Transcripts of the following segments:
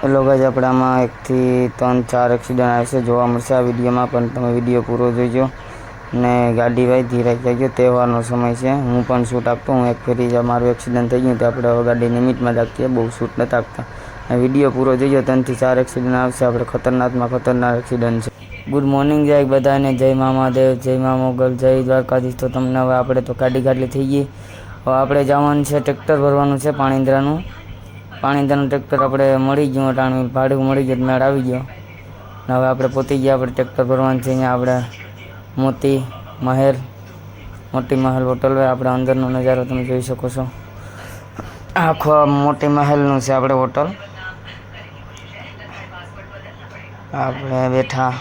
Hello guys, આપણામાં એકથી ત્રણ, ચાર એક્સિડન્ટ આવે છે. જોવા મળશે આ વિડીયોમાં, પણ તમે વીડિયો પૂરો જોઈજો ને ગાડી ભાઈ ધીરે જજો તહેવારનો સમય છે. હું પણ શૂટ આપતો, હું એક ફેરી મારું એક્સિડન્ટ થઈ ગયું, તો આપણે હવે ગાડી લિમિટમાં આપીએ, બહુ શૂટ નથી આપતા. વીડિયો પૂરો જોઈજો ત્રણથી ચાર એક્સિડન્ટ આવશે. આપણે ખતરનાકમાં ખતરનાક એક્સિડન્ટ છે. ગુડ મોર્નિંગ જાય બધાને, જય મા જય મા મોગલ, જય દ્વારકાધીશ. તો તમને હવે આપણે તો ગાડી ગાડી થઈ ગઈ. હવે આપણે જવાનું છે, ટ્રેક્ટર ભરવાનું છે, પાણીંદ્રાનું. પાણીંદ્રાનું ટ્રેક્ટર આપણે મળી ગયું, અટાણું ભાડું મળી ગયું, મેળ આવી ગયો. ને હવે આપણે પોતી ગયા, આપણે ટ્રેક્ટર ભરવાનું છે, અહીંયા આપણે મોતી મહેલ, મોટી મહેલ હોટલ આપણે અંદરનો નજારો તમે જોઈ શકો છો. આખો મોટી મહેલનું છે આપણે હોટલ. આપણે બેઠા.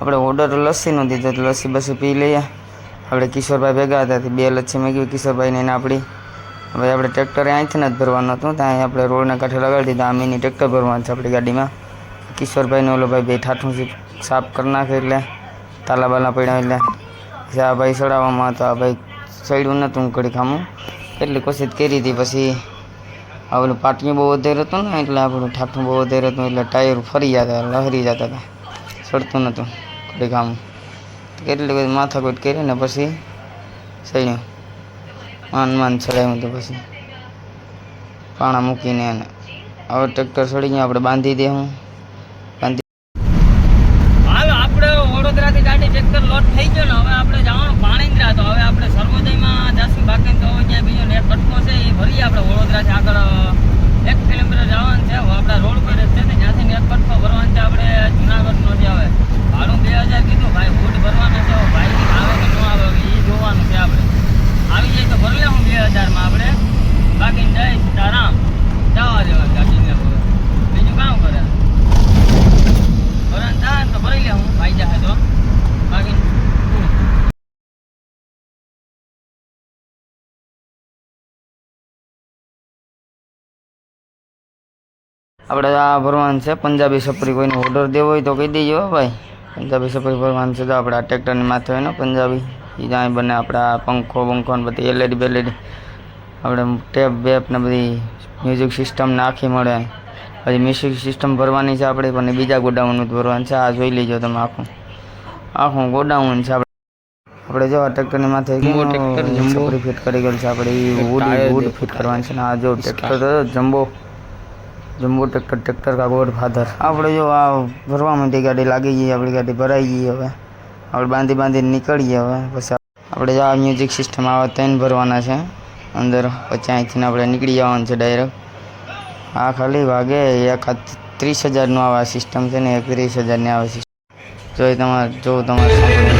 આપણે ઓર્ડર લસ્સીનો દીધો લસ્સી બસ્સી પી લઈએ. આપણે કિશોરભાઈ ભેગા હતા બે લસ્સી મેં કિશોરભાઈને એને આપણી. હવે આપણે ટ્રેક્ટર અહીંથી જ ભરવાનું હતું. ત્યાં આપણે રોડના કાંઠે લગાડી દીધા. આ મિની ટ્રેક્ટર ભરવાનું છે આપણી ગાડીમાં. કિશોરભાઈને ઓલો ભાઈ બે ઠાઠું છે. સાફ કરી નાખે એટલે તાલા બાલા પડ્યા એટલે. પછી આ ભાઈ ચડાવવામાં તો આ ભાઈ સડ્યું નહોતું ઘડી ખામું એટલી કોશિશ કરી હતી. પછી આ ઓલું પાટિયું બહુ વધારે હતું ને એટલે આપણું ઠાઠું બહુ વધારે હતું એટલે ટાયર ફરી જતા લહરી જતા હતા. સડતું નહોતું ઘડી ખામું કેટલી બધી માથાકૂટ કરી ને પછી સડ્યું. માન માન ચડાવ્યું હતું પછી. પાણા મૂકીને એને હવે ટ્રેક્ટર સડી ગયા, આપણે બાંધી દેવું બાંધી હાલ, આપણે વડોદરાથી ગાડી ટ્રેક્ટર લોડ થઈ ગયો ને, હવે આપણે જવાનું પાણીન્દ્રા. તો હવે આપણે સર્વોદયમાં જાશું બાકી તો ત્યાં બીજો નેટ કટકો છે, એ ભરીએ આપણે વડોદરાથી આગળ. એક કિલોમીટર જવાનું છે આપણા રોડ પર છે ને, ત્યાંથી નેટ કટકો ભરવાનું છે આપણે જુનાગઢનો છે હવે ભાડું બે હજાર કીધું ભાઈ ફૂટ ભરવાના છે હવે ભાઈ આવે કે ન આવે હવે એ જોવાનું છે આપણે આવી જાય તો ભરી લેવું બે હજારમાં આપણે બાકી જય સીતારામ જવા દેવા ગાડીને હવે. બીજું કામ કરે ભરણ થાય ને તો ભરી લે હું ભાઈ જાય તો બાકી શું? આપણે આ ભરવાનું છે પંજાબી સપરી કોઈને ઓર્ડર દેવો હોય તો કહી દેજો ભાઈ. પંજાબી સપરી ભરવાનું છે તો આપણે આ ટ્રેક્ટરની માથે હોય ને પંજાબી. એ જ્યાં બને આપણે આ પંખો બંખો ને બધી એલઈડી બેલેડી. આપણે ટેપ બેપ ને બધી મ્યુઝિક સિસ્ટમ નાખી મળે. પછી મ્યુઝિક સિસ્ટમ ભરવાની છે આપણે પણ બીજા ગોડાઉનનું જ ભરવાનું છે. આ જોઈ લેજો તમે આખું. આખું ગોડાઉન છે આપણે. આપણે જો આ ટ્રેક્ટરની માથે જમ્બો સપરી ફિટ કરી ગયેલ છે. આપણે વુડ વુડ ફિટ કરવાનું છે ને આ જો tractor jumbo. Jumbo tractor tractor કા ગોડ ફાધર. આપણે જો આ ભરવા માંડી ગાડી લાગી ગઈ આપણી ગાડી ભરાઈ ગઈ હવે. આપણે બાંધી બાંધીને નીકળીએ હવે, પછી આપણે જો આ મ્યુઝિક સિસ્ટમ આવા ત્રણ ભરવાના છે. અંદર પછી અહીંથી આપણે નીકળી જવાનું છે ડાયરેક્ટ આ ખાલી વાગે એક આ ત્રીસ હજારનું આવા સિસ્ટમ છે ને એક ત્રીસ હજારની આવે સિસ્ટમ જો એ તમારે જો તમારે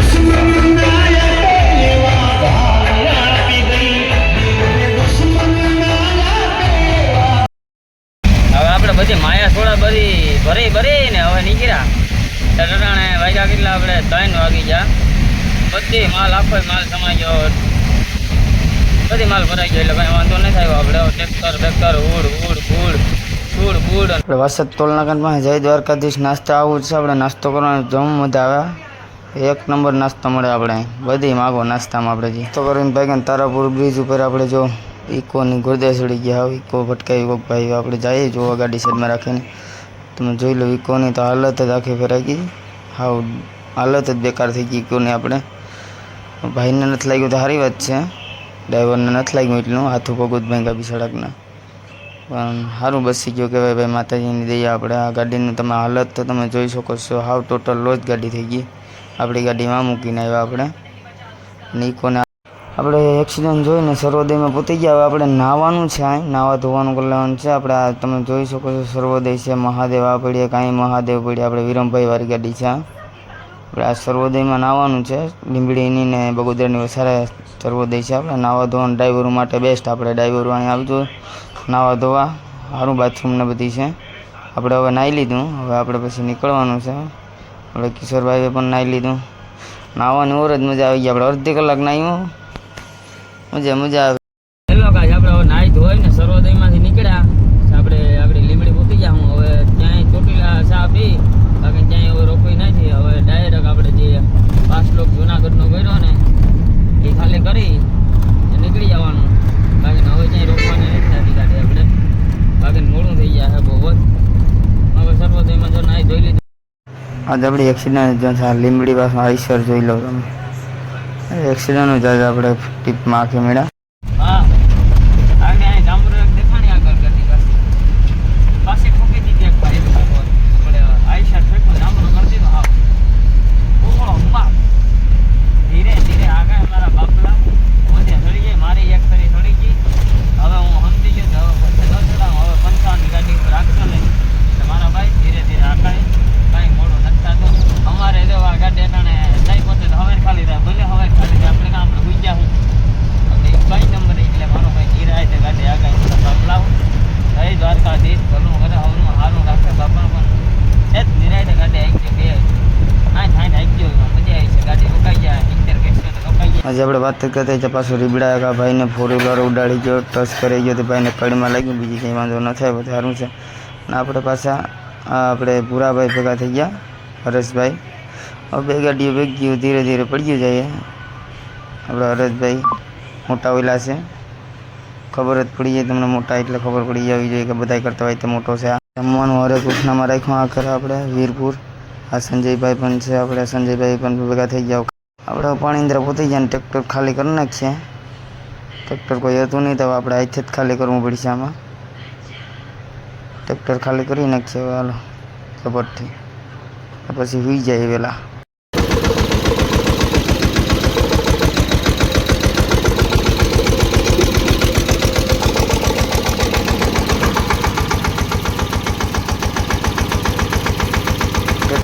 ભરી ભરી ને હવે નીકળ્યા. ટટાણે વાગ્યા કેટલા? આપણે ત્રણ વાગી ગયા. બધી માલ આખો માલ સમાઈ ગયો. બધી માલ ભરાઈ ગયો એટલે કાંઈ વાંધો નહીં થાય. આપણે ટ્રેક્ટર ટ્રેક્ટર, ઉડ ઉડ ઉડ ઉડ ઉડ. આપણે વસત ટોલનાકામાં જય દ્વારકાધીશ. નાસ્તા આવું છે. આપણે નાસ્તો કરવાનો જમ મજા આવે. એક નંબર નાસ્તો મળે આપણે. બધી માગો નાસ્તામાં આપણે નાસ્તો કરીને ભાઈ તારાપુર બ્રિજ ઉપર આપણે જો ઇકોની ગુરદે ચડી ગયા. ઇકો ભટકાવી કોક ભાઈ. આપણે જઈએ જોવા ગાડી સાઈડમાં રાખીને. તમે જોઈ લો ઇકોની તો હાલત જ આખી ફેરાઈ ગઈ. હાવ હાલત જ બેકાર થઈ ગઈ ઇકોની આપણે. ભાઈને નથી લાગ્યું તો સારી વાત છે. ડ્રાઈવરને નથી લાગ્યું એટલું, હાથું પગું જ ભાંગા બી સડકના પણ સારું બસી ગયું કહેવાય ભાઈ, માતાજીની દઈએ આપણે. આ ગાડીની તમે હાલત તો તમે જોઈ શકો છો. હાવ ટોટલ લોજ ગાડી થઈ ગઈ. આપણી ગાડીમાં મૂકીને આવ્યા આપણે. નિકોને આપણે એક્સિડન્ટ જોઈને સર્વોદયમાં પૂતી ગયા. હવે આપણે નાહવાનું છે અહીં. નાવા ધોવાનું કરવાનું છે. આપણે આ તમે જોઈ શકો છો સર્વોદય છે. મહાદેવ આ પડીએ કાંઈ મહાદેવ પડીએ આપણે વિરમભાઈ વાળી ગાડી છે આપણે આ સર્વોદયમાં નાહવાનું છે. લીંબડીની ને બગોદરાની વસારે સર્વોદય છે. આપણે નાહવા ધોવાનું ડ્રાઈવરો માટે બેસ્ટ આપણે ડ્રાઈવરો અહીં આવજો. નાહવા ધોવા. સારું બાથરૂમ ને બધી છે. આપણે હવે નાહી લીધું. હવે આપણે પછી નીકળવાનું છે. આપણે કિશોરભાઈએ પણ નાહી લીધું. નાહવાની ઓર જ મજા આવી ગઈ. આપણે અડધી કલાક નાહ્યું. મજા મજા આવે. હેલો ગાઈસ આપણે હવે નાહી ધોઈ ને સર્વોદયમાંથી નીકળ્યા. આપણે આપણી લીમડી પહોંચી ગયા. હું હવે ત્યાંય ચોટીલા ચા પી બાકી ત્યાંય હવે રોકવી નથી હવે ડાયરેક્ટ આપણે જે પાંચ લોક જુનાગઢનો કર્યો ને એ ખાલી કરી નીકળી જવાનું. બાકી હવે ક્યાંય રોકવાની નથી ગાડી આપણે. બાકી મોડું થઈ ગયા છે બહુ જ. આજે આપણે એક્સિડન્ટ લીંબડી પાસે આઈસર જોઈ લો તમે. એક્સિડન્ટનું હોય જાય આપણે ટીપમાં આંખે મેળા હા આગળ અહીં ડામર દેખાણી આગળ ગતી પાસે પાસે ઠોકી દીધી એક ભાઈ આપણે આયશા ઠેકો ડામર કરી દીધો હા ઓળો બાપ ધીરે ધીરે આગળ મારા બાપલા વધે સડી ગઈ મારી એક ફરી સડી ગઈ હવે હું સમજી ગયો કે હવે વચ્ચે ન ચડાવું હવે પંચાવનની ગાડી ઉપર રાખશો નહીં એટલે મારા ભાઈ ધીરે ધીરે આગળ કાંઈ મોડું નથી થતું અમારે જો આ ગાડી અટાણે નહીં પહોંચે તો હવે ખાલી રહે ભલે હવે ખાલી રહે આપણે કામ આપણે ગુજ્યા હું એટલે એક કઈ નંબર એટલે મારો ભાઈ ધીરાય છે ગાડી આગળ બધા બાપલાવ જય દ્વારકાધીશ ભલું કરે હવનું સારું રાખે બાપા પણ એ જ નિરાય છે ગાડી આવી ગઈ બે આઠ આઠ આવી ગયો એમાં મજા આવી છે ગાડી રોકાઈ જાય ઇન્ટર કેસ તો રોકાઈ જાય આજે આપણે વાત કરતા હતા પાછું રીબડા કા ભાઈને ફોર વ્હીલર ઉડાડી ગયો ટચ કરી ગયો તો ભાઈને કડીમાં લાગ્યું બીજી કંઈ વાંધો ન થાય બધું સારું છે અને આપણે પાછા આ આપણે ભૂરાભાઈ ભેગા થઈ ગયા હરેશભાઈ હવે બે ગાડીઓ ભેગી ગયું ધીરે ધીરે પડ્યું જાય આપણે હરેશભાઈ મોટા ઓઈલા છે ખબર જ પડી જાય તમને મોટા એટલે ખબર પડી જવી જોઈએ કે બધાય કરતા હોય તે મોટો છે આ જમવાનું હરે કૃષ્ણમાં રાખ્યું. આ ખરા આપણે વીરપુર. આ સંજયભાઈ પણ છે. આપણે સંજયભાઈ પણ ભેગા થઈ ગયા. આપણે પાણીન્દ્ર પોતી ને ટ્રેક્ટર ખાલી કરી નાખશે ટ્રેક્ટર કોઈ હતું નહીં તો આપણે અહીંથી જ ખાલી કરવું પડશે આમાં. ટ્રેક્ટર ખાલી કરી હવે હાલો. ઝપટથી પછી હુઈ જાય વહેલા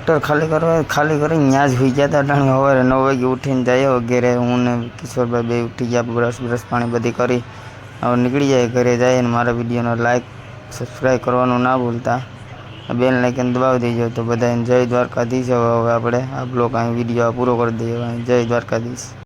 ટ્રેક્ટર ખાલી કરવા ખાલી કરીને ત્યાં જ હોઈ ગયા હતા અટાણે સવારે નવ વાગે ઉઠીને જાય વગેરે હું ને કિશોરભાઈ બે ઉઠી ગયા, બ્રશ બ્રશ પાણી બધી કરી. હવે નીકળી જાય, ઘરે જાય ને મારા વિડીયોનો લાઇક સબસ્ક્રાઈબ કરવાનું ના ભૂલતા. બેલ લાઇકન દબાવી દેજો તો બધાને જય દ્વારકાધીશ. હવે હવે આપણે આ બ્લોગ અહીં વીડિયો પૂરો કરી દઈએ. જય દ્વારકાધીશ.